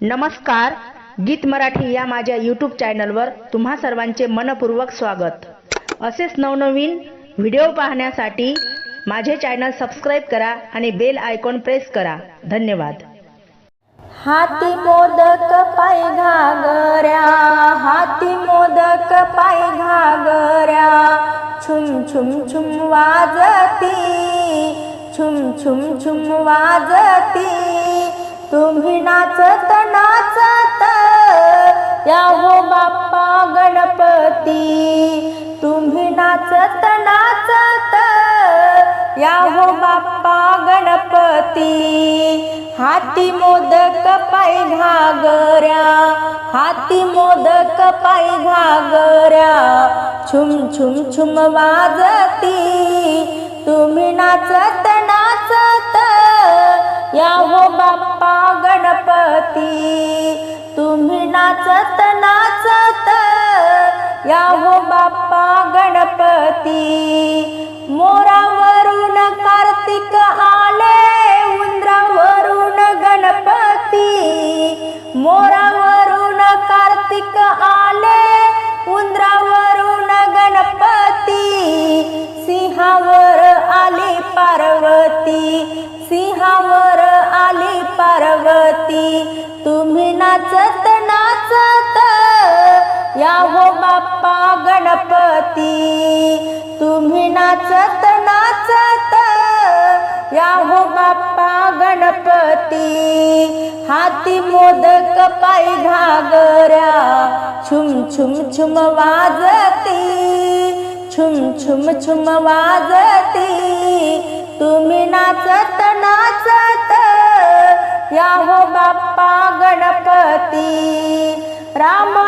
नमस्कार गीत मराठी या माझ्या यूट्यूब चॅनलवर तुम्हा सर्वांचे मनपूर्वक स्वागत. असेच नवनवीन व्हिडिओ पाहण्यासाठी माझे चॅनल सबस्क्राईब करा आणि बेल आयकॉन प्रेस करा. धन्यवाद. हाती मोदक पाय घागऱ्या हाती मोदक पाय घागऱ्या. छुम छुम छुम वाजती छुम छुम छुम वाजती. तुम्ही नाचत नाचत या हो बाप्पा गणपती. तुम्ही नाचत नाचत या हो बाप्पा गणपती. हाती मोदक पाय घागऱ्या हाती मोदक पाय घागऱ्या. छुम छुम छुम वाजती. तुम्ही नाचत गणपती तुम्ही नाचत नाचत या हो बाप्पा गणपती. नाचत नाचत या हो बाप्पा गणपती. तुम्ही नाचत नाचत या हो बाप्पा गणपती. हाती मोदक पाय घागऱ्या छुम छुम छुम वाजती. छुम छुम छुम वाजती. तुम्ही नाचत नाचत या हो बाप्पा राम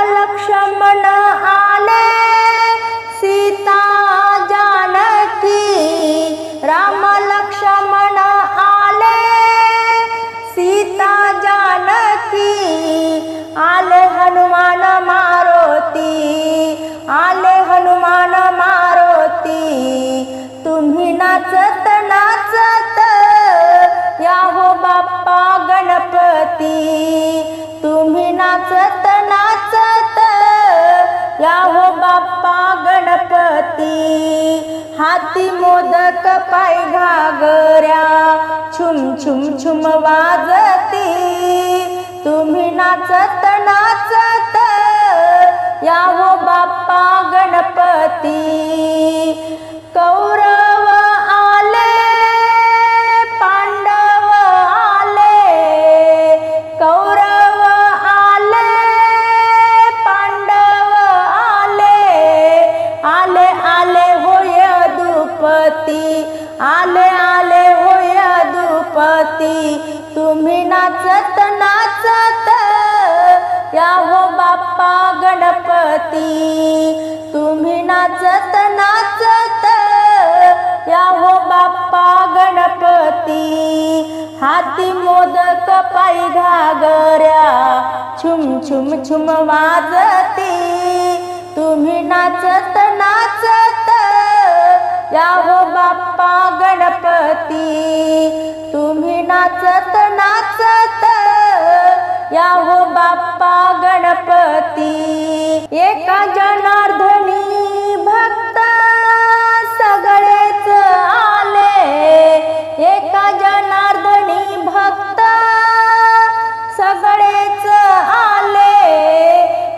नाचत नाचत या हो बाप्पा गणपती. हाती मोदक पाय घागऱ्या छुम छुम छुम वाजती. तुम्ही नाचत नाचत या हो बाप्पा गणपती. कौ गणपती तुम्ही नाचत नाचत या हो बाप्पा गणपती. हाती मोदक पाय घागऱ्या छुम छुम छुम वाजती. तुम्ही नाचत नाचत या हो बाप्पा गणपती. तुम्ही नाचत नाचत या हो बाप्पा गणपती. एका जनार्दनी भक्त सगळेच आले. एका जनार्दनी भक्त सगळेच आले.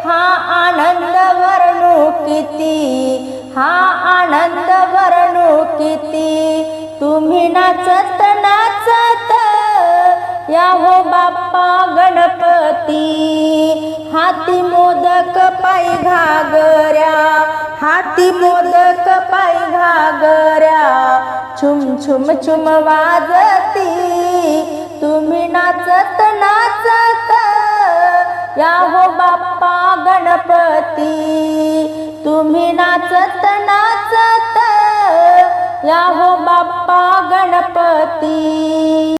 हा आनंद वर्णू किती हा आनंद वर्णू किती. तुम्ही नाचत नाचत या हो बाप्पा गणपती. हाती मोदक पाय घागऱ्या हाती मोदक पाय घागऱ्या. छुम छुम छुम वाजती तुम्ही नाचत नाचत या हो बाप्पा गणपती. तुम्ही नाचत नाचत या हो बाप्पा गणपती.